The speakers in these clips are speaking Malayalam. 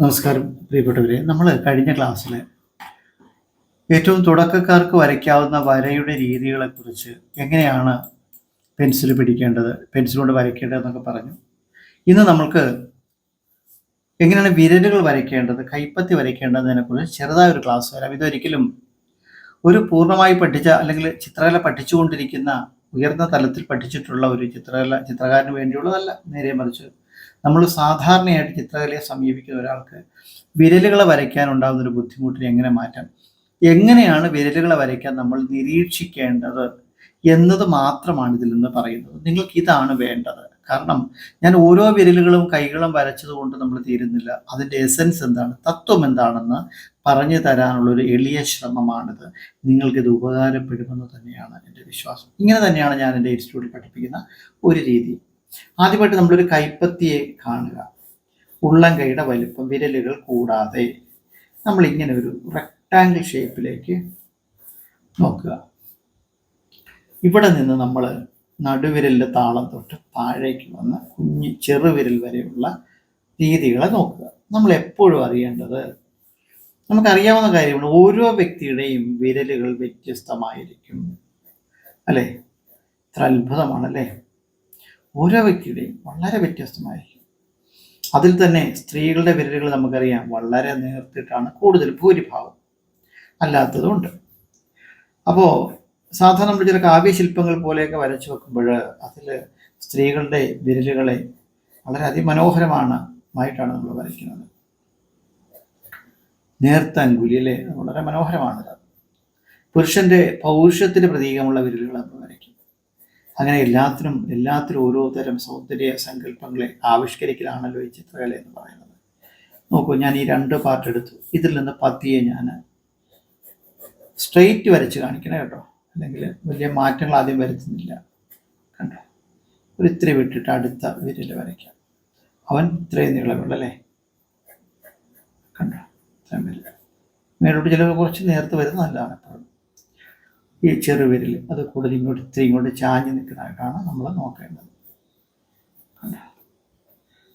നമസ്കാരം പ്രിയപ്പെട്ടവരെ. നമ്മൾ കഴിഞ്ഞ ക്ലാസ്സിൽ ഏറ്റവും തുടക്കക്കാർക്ക് വരയ്ക്കാവുന്ന വരയുടെ രീതികളെക്കുറിച്ച് എങ്ങനെയാണ് പെൻസിൽ പിടിക്കേണ്ടത് പെൻസിൽ കൊണ്ട് വരയ്ക്കേണ്ടതെന്നൊക്കെ പറഞ്ഞു. ഇന്ന് നമ്മൾക്ക് എങ്ങനെയാണ് വിരലുകൾ വരയ്ക്കേണ്ടത് കൈപ്പത്തി വരയ്ക്കേണ്ടതിനെക്കുറിച്ച് ചെറുതായ ഒരു ക്ലാസ് വരാം. ഇതൊരിക്കലും ഒരു പൂർണമായി പഠിച്ച അല്ലെങ്കിൽ ചിത്രകല പഠിച്ചുകൊണ്ടിരിക്കുന്ന ഉയർന്ന തലത്തിൽ പഠിച്ചിട്ടുള്ള ഒരു ചിത്രകല ചിത്രകാരന് വേണ്ടിയുള്ളതല്ല. നേരെ മറിച്ച് നമ്മൾ സാധാരണയായിട്ട് ചിത്രകലയെ സമീപിക്കുന്ന ഒരാൾക്ക് വിരലുകളെ വരയ്ക്കാനുണ്ടാകുന്ന ഒരു ബുദ്ധിമുട്ടിനെ എങ്ങനെ മാറ്റാം? എങ്ങനെയാണ് വിരലുകളെ വരയ്ക്കാൻ നമ്മൾ നിരീക്ഷിക്കേണ്ടത് എന്നത് മാത്രമാണ് ഇതിൽ നിന്ന് പറയുന്നത്. നിങ്ങൾക്ക് ഇതാണ് വേണ്ടത്. കാരണം ഞാൻ ഓരോ വിരലുകളും കൈകളും വരച്ചത് കൊണ്ട് നമ്മൾ തീരുന്നില്ല. അതിന്റെ എസൻസ് എന്താണ്? തത്വം എന്താണെന്ന് പറഞ്ഞു തരാനുള്ള ഒരു എളിയ ശ്രമമാണിത്. നിങ്ങൾക്കിത് ഉപകാരപ്പെടുമെന്ന് തന്നെയാണ് എന്റെ വിശ്വാസം. ഇങ്ങനെ തന്നെയാണ് ഞാൻ എന്റെ ഇൻസ്റ്റിറ്റ്യൂട്ടിൽ പഠിപ്പിക്കുന്ന ഒരു രീതി. ആദ്യമായിട്ട് നമ്മളൊരു കൈപ്പത്തിയെ കാണുക. ഉള്ളം കൈയുടെ വലിപ്പം വിരലുകൾ കൂടാതെ. നമ്മൾ ഇങ്ങനെ ഒരു റെക്ടാങ്കിൾ ഷേപ്പിലേക്ക് നോക്കുക. ഇവിടെ നിന്ന് നമ്മൾ നടുവിരലിന്റെ താളം തൊട്ട് താഴേക്ക് വന്ന് കുഞ്ഞ് ചെറുവിരൽ വരെയുള്ള രീതികളെ നോക്കുക. നമ്മൾ എപ്പോഴും അറിയേണ്ടത് നമുക്കറിയാവുന്ന കാര്യമാണ് ഓരോ വ്യക്തിയുടെയും വിരലുകൾ വ്യത്യസ്തമായിരിക്കും. അല്ലേ? ഇത്ര അത്ഭുതമാണല്ലേ? ഓരോ വ്യക്തിയുടെയും വളരെ വ്യത്യസ്തമായിരിക്കും. അതിൽ തന്നെ സ്ത്രീകളുടെ വിരലുകൾ നമുക്കറിയാം വളരെ നേർത്തിട്ടാണ് കൂടുതൽ ഭൂരിഭാവം അല്ലാത്തതുണ്ട്. അപ്പോൾ സാധാരണ നമ്മൾ ചില കാവ്യശില്പങ്ങൾ പോലെയൊക്കെ വരച്ചു വെക്കുമ്പോൾ അതിൽ സ്ത്രീകളുടെ വിരലുകളെ വളരെ അതിമനോഹരമാണ് ആയിട്ടാണ് നമ്മൾ വരയ്ക്കുന്നത്. നേർത്ത അങ്കുലിയിലെ വളരെ മനോഹരമാണത് പുരുഷന്റെ പൗരുഷത്തിന്റെ പ്രതീകമുള്ള വിരലുകൾ നമ്മൾ വരയ്ക്കും അങ്ങനെ എല്ലാത്തിനും എല്ലാത്തിനും ഓരോ തരം സൗന്ദര്യ സങ്കല്പങ്ങളെ ആവിഷ്കരിക്കലാണല്ലോ ഈ ചിത്രകല എന്ന് പറയുന്നത്. നോക്കൂ ഞാൻ ഈ രണ്ട് പാർട്ട് എടുത്തു. ഇതിൽ നിന്ന് പതിയെ ഞാൻ സ്ട്രെയിറ്റ് വരച്ച് കാണിക്കണം കേട്ടോ. അല്ലെങ്കിൽ വലിയ മാറ്റങ്ങൾ ആദ്യം വരുത്തുന്നില്ല. കണ്ടോ? ഒരു ഇത്തിരി വിട്ടിട്ട് അടുത്ത വിരൽ വരയ്ക്കാം. അവൻ ഇത്രയും നീളമുള്ള അല്ലേ? കണ്ടോ? ഇത്രയും വരില്ല മേലോട്ട് ചിലവ് കുറച്ച് നേരത്തെ വരുന്നത് നല്ലതാണ് എപ്പോഴും ഈ ചെറുവിരൽ അത് കൂടുതൽ ഇങ്ങോട്ട് ഇത്തിരി ഇങ്ങോട്ട് ചാഞ്ഞ് നിൽക്കുന്നതായിട്ടാണ് നമ്മൾ നോക്കേണ്ടത്. കണ്ടോ?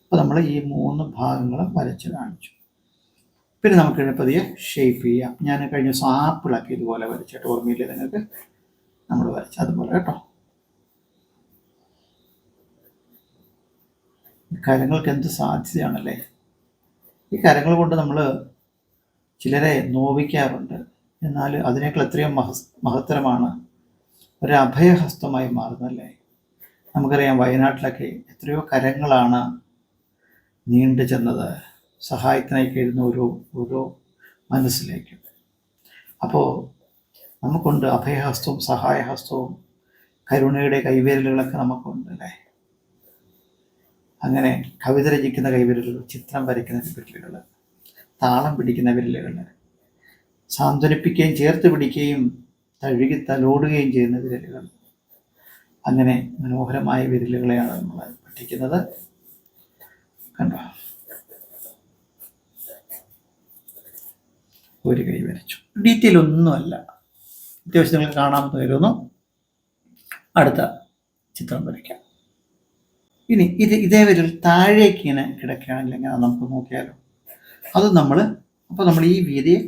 അപ്പോൾ നമ്മൾ ഈ മൂന്ന് ഭാഗങ്ങളും വരച്ച് കാണിച്ചു. പിന്നെ നമുക്ക് പതിയെ ഷേപ്പ് ചെയ്യാം. ഞാൻ കഴിഞ്ഞ ദിവസം ആപ്പിളൊക്കെ ഇതുപോലെ വരച്ചിട്ട് ഓർമ്മയില്ലേ നിങ്ങൾക്ക്. നമ്മൾ വരച്ച അതുപോലെ കേട്ടോ. കരങ്ങൾക്ക് എന്ത് സാധ്യതയാണല്ലേ? ഈ കരങ്ങൾ കൊണ്ട് നമ്മൾ ചിലരെ നോവിക്കാറുണ്ട്. എന്നാൽ അതിനേക്കാൾ എത്രയും മഹ മഹത്തരമാണ് അഭയഹസ്തമായി മാറുന്നല്ലേ നമുക്കറിയാം വയനാട്ടിലൊക്കെ എത്രയോ കരങ്ങളാണ് നീണ്ടു ചെന്നത്. സഹായത്തിനായി കഴിയുന്ന ഒരു ഓരോ മനസ്സിലേക്ക്. അപ്പോൾ നമുക്കുണ്ട് അഭയഹസ്തവും സഹായഹസ്തവും. കരുണയുടെ കൈവിരലുകളൊക്കെ നമുക്കുണ്ട് അല്ലേ? അങ്ങനെ കവിത രചിക്കുന്ന കൈവിരലുകൾ ചിത്രം വരയ്ക്കുന്ന വിരലുകൾ താളം പിടിക്കുന്ന വിരലുകൾ സാന്ത്വനിപ്പിക്കുകയും ചേർത്ത് പിടിക്കുകയും തഴുകി തലോടുകയും ചെയ്യുന്ന വിരലുകൾ. അങ്ങനെ മനോഹരമായ വിരലുകളെയാണ് നമ്മൾ പഠിക്കുന്നത്. കണ്ടോ? ഒരു കൈ വരച്ചു. ഡീറ്റെയിൽ ഒന്നുമല്ല. അത്യാവശ്യം നിങ്ങൾ കാണാമെന്ന് കരുതുന്നു അടുത്ത ചിത്രം വരയ്ക്കാം. ഇനി ഇത് ഇതേ വിരൽ താഴേക്ക് ഇങ്ങനെ കിടക്കുകയാണെങ്കിൽ എങ്ങനെ നമുക്ക് നോക്കിയാലോ? അത് നമ്മൾ അപ്പോൾ നമ്മൾ ഈ വീതിയെ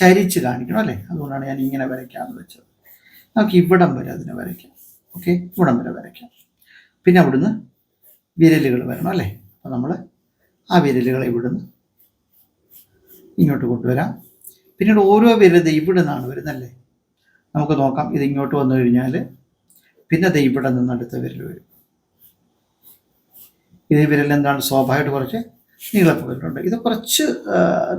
ചരിച്ച് കാണിക്കണം അല്ലേ? അതുകൊണ്ടാണ് ഞാൻ ഇങ്ങനെ വരയ്ക്കാമെന്ന് വെച്ചത്. നമുക്ക് ഇവിടം വരെ അതിനെ വരയ്ക്കാം. ഓക്കെ ഇവിടം വരെ വരയ്ക്കാം. പിന്നെ അവിടുന്ന് വിരലുകൾ വരണം അല്ലേ? അപ്പോൾ നമ്മൾ ആ വിരലുകളെ ഇവിടുന്ന് ഇങ്ങോട്ട് കൊണ്ടുവരാം. പിന്നീട് ഓരോ വിരൽ ദേ ഇവിടെ നിന്നാണ് വരുന്നല്ലേ? നമുക്ക് നോക്കാം. ഇത് ഇങ്ങോട്ട് വന്നു കഴിഞ്ഞാൽ പിന്നെ അത് ഇവിടെ നിന്ന് അടുത്ത വിരൽ വരും. ഇത് വിരൽ എന്താണ്? സ്വാഭാവികമായിട്ട് കുറച്ച് നീളപ്പുകളുണ്ട് ഇത് കുറച്ച്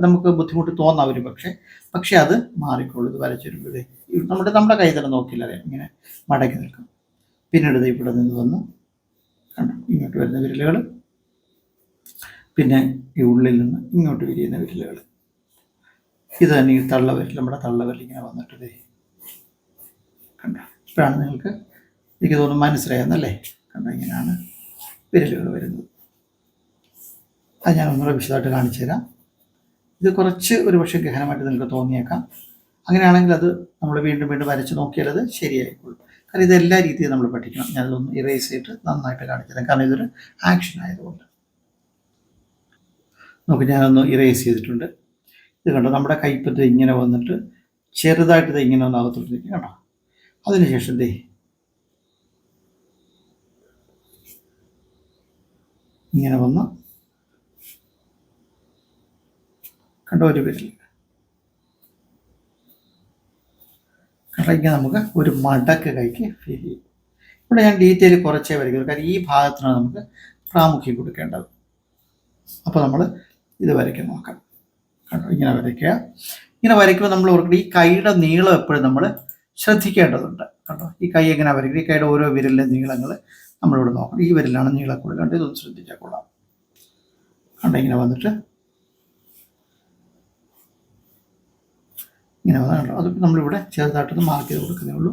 നമുക്ക് ബുദ്ധിമുട്ട് തോന്നാം ഒരു പക്ഷേ. പക്ഷെ അത് മാറിക്കോളൂ ഇത് വരച്ചു വരുമ്പോഴേ നമ്മുടെ നമ്മുടെ കൈ തന്നെ നോക്കില്ല അറിയാം ഇങ്ങനെ മടക്കി നിൽക്കും. പിന്നീട് ഇവിടെ നിന്ന് വന്നു. കണ്ടോ? ഇങ്ങോട്ട് വരുന്ന വിരലുകൾ പിന്നെ ഈ ഉള്ളിൽ നിന്ന് ഇങ്ങോട്ട് വിരിയുന്ന വിരലുകൾ ഇത് തന്നെ ഈ തള്ളവിരൽ നമ്മുടെ തള്ള വിരൽ ഇങ്ങനെ വന്നിട്ട് ദേ. കണ്ടോ? ഇപ്പോഴാണ് നിങ്ങൾക്ക് എനിക്ക് തോന്നുന്നു മനസ്സിലായെന്നല്ലേ? കണ്ടോ? ഇങ്ങനെയാണ് വിരലുകൾ വരുന്നത്. അത് ഞാൻ ഒന്നുകൂടെ വിശദമായിട്ട് കാണിച്ചു തരാം ഇത് കുറച്ച് ഒരു പക്ഷേ ഗഹനമായിട്ട് നിങ്ങൾക്ക് തോന്നിയേക്കാം. അങ്ങനെയാണെങ്കിൽ അത് നമ്മൾ വീണ്ടും വീണ്ടും വരച്ച് നോക്കിയാൽ അത് ശരിയായിക്കോളും. കാരണം ഇത് എല്ലാ രീതിയും നമ്മൾ പഠിക്കണം. ഞാനതൊന്ന് ഇറേസ് ചെയ്തിട്ട് നന്നായിട്ട് കാണിച്ചു കാരണം ഇതൊരു ആക്ഷൻ ആയതുകൊണ്ട്. നമുക്ക് ഞാനൊന്ന് ഇറേസ് ചെയ്തിട്ടുണ്ട്. ഇത് കണ്ടോ? നമ്മുടെ കൈപ്പത്ത് ഇങ്ങനെ വന്നിട്ട് ചെറുതായിട്ട് ഇത് ഇങ്ങനെ ഒന്ന് അകത്തോട്ട് നിൽക്കും കേട്ടോ. അതിനുശേഷം ദേ. ഇങ്ങനെ വന്ന് കണ്ടോ ഒരു വിരൽ? കണ്ടോ ഇങ്ങനെ നമുക്ക് ഒരു മടക്ക് കൈക്ക് ഫീൽ ചെയ്യും. ഇവിടെ ഞാൻ ഡീറ്റെയിൽ കുറച്ചേ വരയ്ക്കുള്ളൂ കാരണം ഈ ഭാഗത്തിനാണ് നമുക്ക് പ്രാമുഖ്യം കൊടുക്കേണ്ടത്. അപ്പോൾ നമ്മൾ ഇത് വരയ്ക്കാൻ നോക്കാം. കണ്ടോ? ഇങ്ങനെ വരയ്ക്കുക. ഇങ്ങനെ വരയ്ക്കുമ്പോൾ നമ്മൾ ഓർക്കണം ഈ കൈയുടെ നീളം എപ്പോഴും നമ്മൾ ശ്രദ്ധിക്കേണ്ടതുണ്ട്. കണ്ടോ? ഈ കൈ എങ്ങനെ വരയ്ക്കുക ഈ കൈയുടെ ഓരോ വിരലിലെ നീളങ്ങൾ നമ്മളിവിടെ നോക്കണം. ഈ വിരലാണ് നീളം കണ്ടോ കണ്ട്? ഇതൊന്ന് ശ്രദ്ധിച്ചാൽ കൊള്ളാം. കണ്ടോ? ഇങ്ങനെ വന്നിട്ട് ഇങ്ങനെ വന്നിട്ടുണ്ട് അത് നമ്മളിവിടെ ചെറുതായിട്ടൊന്ന് മാർക്ക് ചെയ്ത് കൊടുക്കുന്നേ ഉള്ളൂ.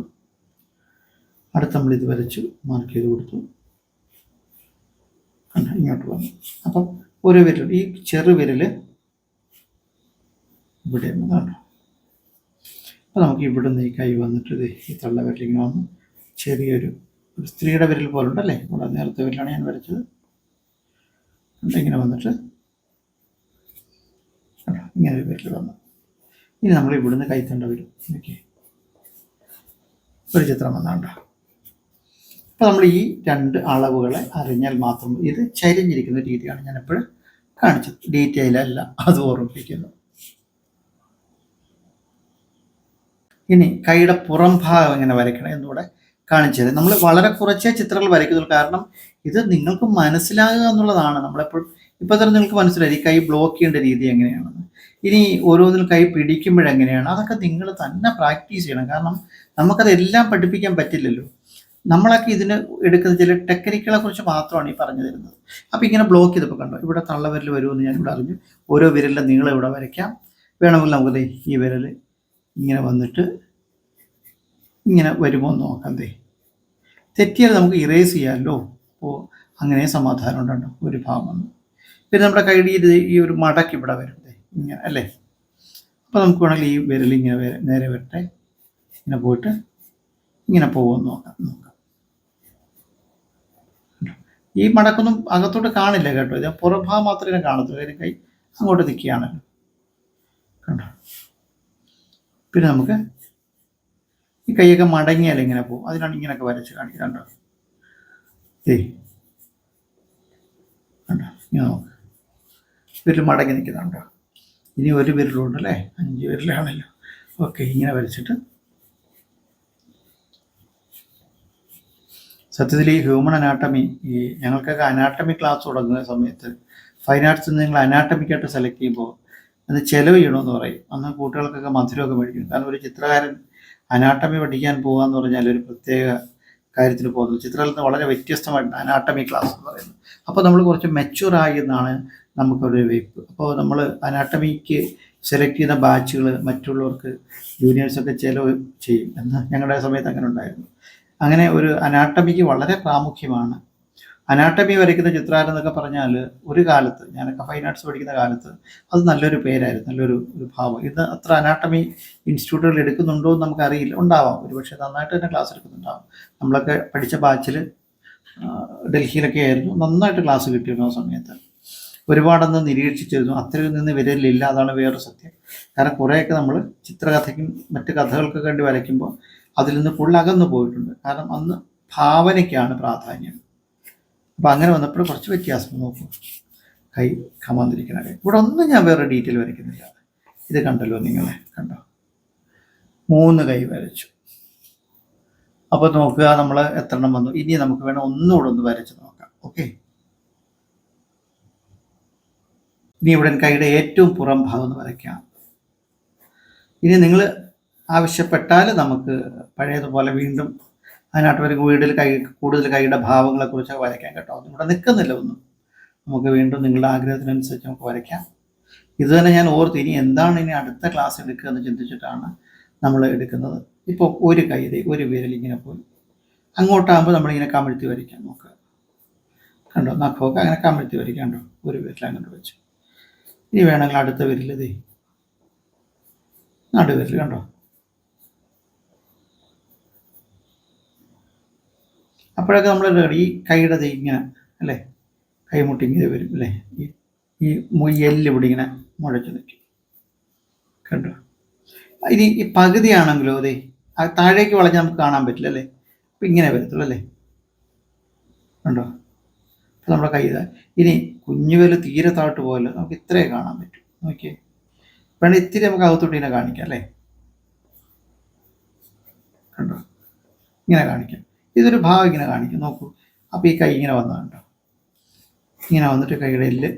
അടുത്ത് നമ്മൾ ഇത് വരച്ചു മാർക്ക് ചെയ്ത് കൊടുത്തു. ഇങ്ങോട്ട് വന്നു. അപ്പം ഒരു വിരൽ ഈ ചെറു വിരൽ ഇവിടെ വന്നതാണ് അപ്പോൾ നമുക്ക് ഇവിടെ നിന്ന് ഈ കൈ വന്നിട്ട് ഇത് ഈ തള്ള വിരൽ ഇങ്ങനെ വന്ന്. ചെറിയൊരു ഒരു സ്ത്രീയുടെ വിരൽ പോലെ ഉണ്ടല്ലേ ഇവിടെ നേരത്തെ വിരലാണ് ഞാൻ വരച്ചത്. ഇങ്ങനെ വന്നിട്ട് ഇങ്ങനെ ഒരു വിരൽ വന്നു. ഇനി നമ്മൾ ഇവിടുന്ന് കൈത്തണ്ട വരും. ഓക്കെ. ഒരു ചിത്രം വന്നാണ്ടോ അപ്പോൾ നമ്മൾ ഈ രണ്ട് അളവുകളെ അറിഞ്ഞാൽ മാത്രം ഇത് ചരിഞ്ഞിരിക്കുന്ന രീതിയാണ് ഞാൻ എപ്പോഴും കാണിച്ചത്. ഡീറ്റെയിൽ അല്ല അത് ഓർമ്മിപ്പിക്കുന്നു. ഇനി കൈയുടെ പുറം ഭാഗം എങ്ങനെ വരയ്ക്കണം എന്നുകൂടെ കാണിച്ചത് നമ്മൾ വളരെ കുറച്ചേ ചിത്രങ്ങൾ വരയ്ക്കുന്നുള്ളൂ. കാരണം ഇത് നിങ്ങൾക്ക് മനസ്സിലാകുക എന്നുള്ളതാണ് നമ്മളെപ്പോഴും ഇപ്പോൾ തന്നെ നിങ്ങൾക്ക് മനസ്സിലായി. കൈ ബ്ലോക്ക് ചെയ്യേണ്ട രീതി എങ്ങനെയാണെന്ന്. ഇനി ഓരോന്നിൽ കൈ പിടിക്കുമ്പോഴെങ്ങനെയാണ്? അതൊക്കെ നിങ്ങൾ തന്നെ പ്രാക്ടീസ് ചെയ്യണം. കാരണം നമുക്കതെല്ലാം പഠിപ്പിക്കാൻ പറ്റില്ലല്ലോ. നമ്മളൊക്കെ ഇതിന് എടുക്കുന്ന ചില ടെക്നിക്കുകളെ കുറിച്ച് മാത്രമാണ് ഈ പറഞ്ഞു തരുന്നത്. അപ്പോൾ ഇങ്ങനെ ബ്ലോക്ക് ചെയ്തപ്പോൾ കണ്ടോ? ഇവിടെ തള്ളവിരൽ വരുമെന്ന് ഞാൻ ഇവിടെ അറിഞ്ഞു. ഓരോ വിരലിന്റെ നീളം ഇവിടെ വരയ്ക്കാം. വേണമെങ്കിൽ നമുക്ക് ഈ വിരൽ ഇങ്ങനെ വന്നിട്ട് ഇങ്ങനെ വരുമോ എന്ന് നോക്കാം തേ തെറ്റിയാൽ നമുക്ക് ഇറേസ് ചെയ്യാമല്ലോ. അപ്പോൾ അങ്ങനെ സമാധാനം ഉണ്ടോ ഒരു ഭാഗം വന്നു. പിന്നെ നമ്മുടെ കൈയുടെ ഈ ഒരു മടക്ക് ഇവിടെ വരും. ഇങ്ങനെ അല്ലേ? അപ്പോൾ നമുക്ക് വേണമെങ്കിൽ ഈ വിരൽ ഇങ്ങനെ നേരെ വരട്ടെ. ഇങ്ങനെ പോയിട്ട് ഇങ്ങനെ പോകുമെന്ന് നോക്കാം നോക്കാം. ഈ മടക്കൊന്നും അകത്തോട്ട് കാണില്ല കേട്ടോ. ഇത് പുറഭാഗം മാത്രമേ കാണത്തുള്ളൂ. കാര്യം കൈ അങ്ങോട്ട് നിൽക്കുകയാണല്ലോ കണ്ടോ? പിന്നെ നമുക്ക് ഈ കൈയൊക്കെ മടങ്ങിയാൽ ഇങ്ങനെ പോകും. അതിനാണ് ഇങ്ങനെയൊക്കെ വരച്ച് കാണിക്കുക. കണ്ടോ? ഏയ് കണ്ടോ? ഇങ്ങനെ നോക്ക്. വിരൽ മടങ്ങി നിൽക്കുന്നുണ്ടോ? ഇനി ഒരു വിരലുണ്ട് അല്ലേ? അഞ്ച് വിരലാണല്ലോ ഓക്കെ ഇങ്ങനെ വരച്ചിട്ട്. സത്യത്തിൽ ഈ ഹ്യൂമൺ അനാട്ടമി ഈ ഞങ്ങൾക്കൊക്കെ അനാട്ടമി ക്ലാസ് തുടങ്ങുന്ന സമയത്ത് ഫൈൻ ആർട്സ് നിങ്ങൾ അനാട്ടമിക്കായിട്ട് സെലക്ട് ചെയ്യുമ്പോൾ അത് ചെലവ് ചെയ്യണമെന്ന് പറയും. അന്ന് കുട്ടികൾക്കൊക്കെ മധുരമൊക്കെ മേടിക്കും. കാരണം ഒരു ചിത്രകാരൻ അനാട്ടമി പഠിക്കാൻ പോകാന്ന് പറഞ്ഞാൽ ഒരു പ്രത്യേക കാര്യത്തിന് പോകുന്നത്. ചിത്രകലത്തിന് വളരെ വ്യത്യസ്തമായിട്ട് അനാട്ടമി ക്ലാസ് എന്ന് പറയുന്നത്. അപ്പോൾ നമ്മൾ കുറച്ച് മെച്യൂർ എന്നാണ് നമുക്കൊരു വെയ്പ്പ്. അപ്പോൾ നമ്മൾ അനാട്ടമിക്ക് സെലക്ട് ചെയ്യുന്ന ബാച്ചുകൾ മറ്റുള്ളവർക്ക് ജൂനിയേഴ്സൊക്കെ ചിലവ് ചെയ്യും. എന്ന് ഞങ്ങളുടെ സമയത്ത് അങ്ങനെ ഉണ്ടായിരുന്നു. അങ്ങനെ ഒരു അനാട്ടമിക്ക് വളരെ പ്രാമുഖ്യമാണ് അനാട്ടമി വരയ്ക്കുന്ന ചിത്രകാരൻ എന്നൊക്കെ പറഞ്ഞാൽ ഒരു കാലത്ത് ഞാനൊക്കെ ഫൈൻ ആർട്സ് പഠിക്കുന്ന കാലത്ത് അത് നല്ലൊരു പേരായിരുന്നു നല്ലൊരു ഒരു ഭാവം. ഇത് അത്ര അനാട്ടമി ഇൻസ്റ്റിറ്റ്യൂട്ടുകൾ എടുക്കുന്നുണ്ടോ എന്ന് നമുക്കറിയില്ല. ഉണ്ടാവാം. ഒരു പക്ഷേ നന്നായിട്ട് തന്നെ ക്ലാസ് എടുക്കുന്നുണ്ടാവും. നമ്മളൊക്കെ പഠിച്ച ബാച്ചിൽ ഡൽഹിയിലൊക്കെ ആയിരുന്നു. നന്നായിട്ട് ക്ലാസ് കിട്ടിയിരുന്നു ആ സമയത്ത്. ഒരുപാടൊന്ന് നിരീക്ഷിച്ചിരുന്നു. അത്രയും നിന്ന് വിരലില്ല അതാണ് വേറൊരു സത്യം. കാരണം കുറേയൊക്കെ നമ്മൾ ചിത്രകഥയ്ക്കും മറ്റ് കഥകൾക്കൊക്കെ വേണ്ടി വരയ്ക്കുമ്പോൾ അതിൽ നിന്ന് ഫുൾ അകന്നു പോയിട്ടുണ്ട്. കാരണം അന്ന് ഭാവനയ്ക്കാണ് പ്രാധാന്യം. അപ്പം അങ്ങനെ വന്നപ്പോൾ കുറച്ച് വ്യത്യാസം നോക്കും. കൈ കമാന്തിരിക്കണ കൈ ഇവിടെ ഒന്നും ഞാൻ വേറെ ഡീറ്റെയിൽ വരയ്ക്കുന്നില്ല. ഇത് കണ്ടല്ലോ നിങ്ങളെ കണ്ടോ? മൂന്ന് കൈ വരച്ചു. അപ്പോൾ നോക്കുക നമ്മൾ എത്ര എണ്ണം വന്നു. ഇനി നമുക്ക് വേണം ഒന്നുകൂടെ ഒന്ന് വരച്ച് നോക്കാം. ഓക്കെ ഇനി ഇവിടെ കൈയുടെ ഏറ്റവും പുറം ഭാഗം ഒന്ന് വരയ്ക്കാം. ഇനി നിങ്ങൾ ആവശ്യപ്പെട്ടാൽ നമുക്ക് പഴയതുപോലെ വീണ്ടും അതിനായിട്ട് ഒരു വീട്ടിൽ കൈ കൂടുതൽ കൈയുടെ ഭാവങ്ങളെക്കുറിച്ച് വരയ്ക്കാം കേട്ടോ. അതിവിടെ നിൽക്കുന്നില്ല ഒന്നും. നമുക്ക് വീണ്ടും നിങ്ങളുടെ ആഗ്രഹത്തിനനുസരിച്ച് നമുക്ക് വരയ്ക്കാം. ഇത് തന്നെ ഞാൻ ഓർത്ത് ഇനി എന്താണ് ഇനി അടുത്ത ക്ലാസ് എടുക്കുക എന്ന് ചിന്തിച്ചിട്ടാണ് നമ്മൾ എടുക്കുന്നത്. ഇപ്പോൾ ഒരു കൈ ദേ ഒരു വിരൽ ഇങ്ങനെ പോയി. അങ്ങോട്ടാകുമ്പോൾ നമ്മളിങ്ങനെ കമിഴ്ത്തി വരയ്ക്കാം നോക്കുക. കണ്ടോ? നഖമൊക്കെ അങ്ങനെ കമിഴ്ത്തി വരയ്ക്കാം കണ്ടോ? ഒരു വിരൽ അങ്ങോട്ട് വെച്ചു. ഇനി വേണമെങ്കിൽ അടുത്ത വിരലതേ നടുവിരൽ കണ്ടോ? അപ്പോഴൊക്കെ നമ്മൾ ഈ കൈയുടെ ഇങ്ങനെ അല്ലേ? കൈമുട്ടി ഇങ്ങനെ വരും അല്ലേ? ഈ ഈ ഇവിടെ ഇങ്ങനെ മുഴച്ചു നിൽക്കും. കണ്ടോ? ഇനി ഈ പകുതിയാണെങ്കിലോ അതെ താഴേക്ക് വളഞ്ഞ് നമുക്ക് കാണാൻ പറ്റില്ല അല്ലേ? അപ്പം ഇങ്ങനെ വരത്തുള്ളൂ അല്ലേ? കണ്ടോ? അപ്പം നമ്മുടെ കൈ ഇനി കുഞ്ഞുവൽ തീരെ താഴ്ട്ട് പോലെ നമുക്ക് ഇത്രേ കാണാൻ പറ്റും. നോക്കിയേ. വേണം ഇത്തിരി നമുക്ക് അകത്തോട്ട് ഇങ്ങനെ കാണിക്കാം അല്ലേ? കണ്ടോ? ഇങ്ങനെ കാണിക്കാം. ഇതൊരു ഭാഗം ഇങ്ങനെ കാണിക്കും. നോക്കൂ. അപ്പോൾ ഈ കൈ ഇങ്ങനെ വന്നതുണ്ടോ ഇങ്ങനെ വന്നിട്ട് കൈയുടെ എല്ല്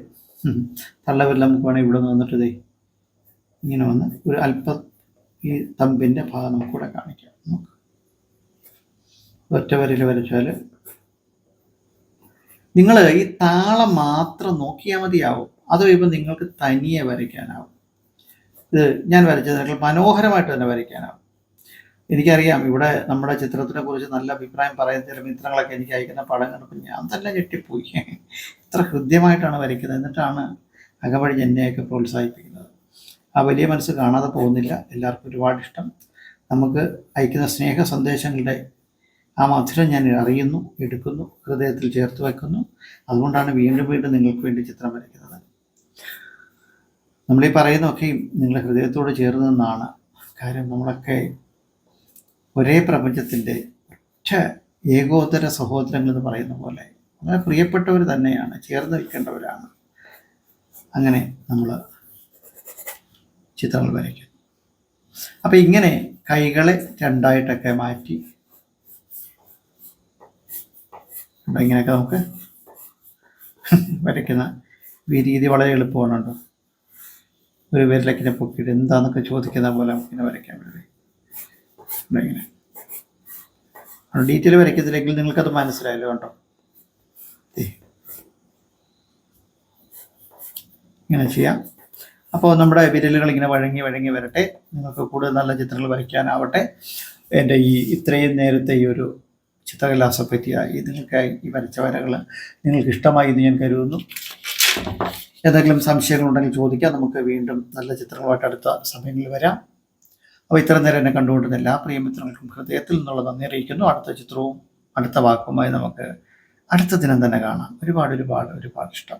തള്ളവരെല്ലാം നമുക്ക് വേണമെങ്കിൽ ഇവിടെ നിന്ന് വന്നിട്ട് ഇതേ ഇങ്ങനെ വന്ന് ഒരു അല്പം ഈ തമ്പിന്റെ ഭാഗം നമുക്കിവിടെ കാണിക്കാം. നമുക്ക് ഒറ്റ വരയിൽ വരച്ചാൽ നിങ്ങൾ ഈ താളം മാത്രം നോക്കിയാൽ മതിയാവും. അത് കഴിയുമ്പോൾ നിങ്ങൾക്ക് തനിയെ വരയ്ക്കാനാവും. ഇത് ഞാൻ വരച്ചത് മനോഹരമായിട്ട് തന്നെ വരയ്ക്കാനാവും. എനിക്കറിയാം. ഇവിടെ നമ്മുടെ ചിത്രത്തിനെ കുറിച്ച് നല്ല അഭിപ്രായം പറയുന്ന ചില മിത്രങ്ങളൊക്കെ എനിക്ക് അയക്കുന്ന പടം കണ്ടപ്പോൾ ഞാൻ തന്നെ ഞെട്ടിപ്പോയി. ഇത്ര ഹൃദ്യമായിട്ടാണ് വരയ്ക്കുന്നത്. എന്നിട്ടാണ് അകവഴി എന്നെയൊക്കെ പ്രോത്സാഹിപ്പിക്കുന്നത്. ആ വലിയ മനസ്സ് കാണാതെ പോകുന്നില്ല. എല്ലാവർക്കും ഒരുപാട് ഇഷ്ടം. നമുക്ക് അയക്കുന്ന സ്നേഹ സന്ദേശങ്ങളുടെ ആ മധുരം ഞാൻ അറിയുന്നു എടുക്കുന്നു ഹൃദയത്തിൽ ചേർത്ത് വെക്കുന്നു. അതുകൊണ്ടാണ് വീണ്ടും വീണ്ടും നിങ്ങൾക്ക് വേണ്ടി ചിത്രം വരയ്ക്കുന്നത്. നമ്മളീ പറയുന്നതൊക്കെയും നിങ്ങളുടെ ഹൃദയത്തോട് ചേർന്ന് നിന്നാണ്. കാര്യം നമ്മളൊക്കെ ഒരേ പ്രപഞ്ചത്തിന്റെ ഒറ്റ ഏകോദര സഹോദരങ്ങൾ എന്ന് പറയുന്ന പോലെ വളരെ പ്രിയപ്പെട്ടവർ തന്നെയാണ് ചേർന്ന് നിൽക്കേണ്ടവരാണ്. അങ്ങനെ നമ്മൾ ചിത്രങ്ങൾ വരയ്ക്കും. അപ്പം ഇങ്ങനെ കൈകളെ രണ്ടായിട്ടൊക്കെ മാറ്റി അപ്പം ഇങ്ങനെയൊക്കെ നമുക്ക് വരയ്ക്കുന്ന രീതി വളരെ എളുപ്പമാണ് കേട്ടോ. ഒരു വിരലക്കിനെ പൊക്കിയിട്ട് എന്താണെന്നൊക്കെ ചോദിക്കുന്ന പോലെ നമുക്കിങ്ങനെ വരയ്ക്കാൻ ഇവിടെ ഇങ്ങനെ ഡീറ്റെയിൽ വരയ്ക്കത്തില്ലെങ്കിൽ നിങ്ങൾക്കത് മനസ്സിലായല്ലോ കേട്ടോ. ഇങ്ങനെ ചെയ്യാം. അപ്പോൾ നമ്മുടെ വിരലുകൾ ഇങ്ങനെ വഴങ്ങി വഴങ്ങി വരട്ടെ. നിങ്ങൾക്ക് കൂടുതൽ നല്ല ചിത്രങ്ങൾ വരയ്ക്കാനാവട്ടെ. എന്റെ ഈ ഇത്രയും നേരത്തെ ഈ ഒരു ചിത്രകലാസെ പറ്റിയ ഈ നിങ്ങൾക്ക് ഈ വരച്ച വരകൾ നിങ്ങൾക്ക് ഇഷ്ടമായി എന്ന് ഞാൻ കരുതുന്നു. എന്തെങ്കിലും സംശയങ്ങളുണ്ടെങ്കിൽ ചോദിക്കാം. നമുക്ക് വീണ്ടും നല്ല ചിത്രങ്ങളുമായിട്ട് അടുത്ത സമയങ്ങളിൽ വരാം. അപ്പോൾ ഇത്ര നേരം എന്നെ കണ്ടുകൊണ്ടിരുന്ന എല്ലാ പ്രിയമിത്രങ്ങൾക്കും ഹൃദയത്തിൽ നിന്നുള്ള നന്ദി അറിയിക്കുന്നു. അടുത്ത ചിത്രവും അടുത്ത വാക്കുമായി നമുക്ക് അടുത്ത ദിനം തന്നെ കാണാം. ഒരുപാട് ഒരുപാട് ഒരുപാട് ഇഷ്ടം.